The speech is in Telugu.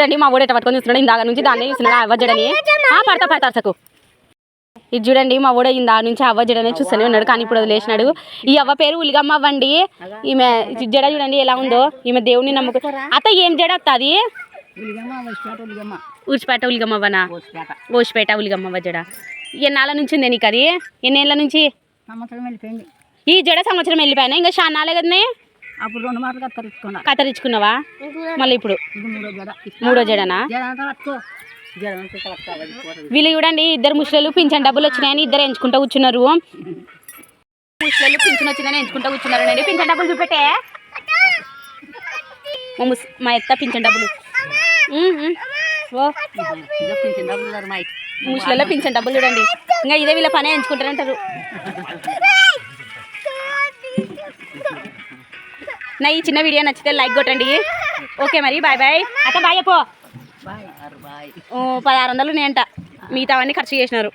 చూడండి మా ఊడు ఎట్ట పట్టుకొని చూస్తున్నాడు ఇందాక నుంచి దాన్ని చూస్తున్నాడు అవ్వజడని ఆ, పడతా పడతా సకు ఇది చూడండి మా ఊడ ఇందా నుంచి అవ్వ జడనే చూస్తూనే ఉన్నాడు కానీ ఇప్పుడు వదిలేసినాడు. ఈ అవ్వ పేరు ఉలిగమ్మ అవ్వండి. ఈమె జడ చూడండి ఎలా ఉందో. ఈమె దేవుని నమ్ముకు అత్త ఏం జడ అత్త అది? ఉలిగమ్మ వచ్చినట్టు ఉలిగమ్మ. ఊచిపేట ఉలిగమ్మ అవ్వనా? పోసిపేట ఓసిపేట ఉలిగమ్మ అవ్వ జడ. ఎన్నాళ్ళ నుంచి ఉంది నీకు అది? ఎన్నేళ్ళ నుంచి? ఈ జడ సంవత్సరం వెళ్ళిపోయినా? ఇంకా చాన్నాలే కదనే? అప్పుడు రెండు మాటలు కత్తరించుకున్నా. కత్తిరించుకున్నావా? మళ్ళీ ఇప్పుడు? మూడో జడ. మూడో జడనా? వీళ్ళు చూడండి ఇద్దరు ముసలు పింఛన్ డబ్బులు వచ్చినాయని ఇద్దరు ఎంచుకుంటూ కూర్చున్నారు. ముసలు పింఛన్ వచ్చిందని ఎంచుకుంటూ కూర్చున్నారు. అండి పింఛన్ డబ్బులు చూపెట్టే? మా ముస్ మా ఎత్త పింఛన్ డబ్బులు. ముసలలో పింఛన్ డబ్బులు చూడండి. ఇంకా ఇదే వీళ్ళ పనే ఎంచుకుంటారంటారు. నా ఈ చిన్న వీడియో నచ్చితే లైక్ కొట్టండి. ఓకే మరి బాయ్ బాయ్. అత్త బాయ్ పో బాయ్ బాయ్. పదహారు వందలు నేంట మిగతావన్నీ ఖర్చు చేసినారు.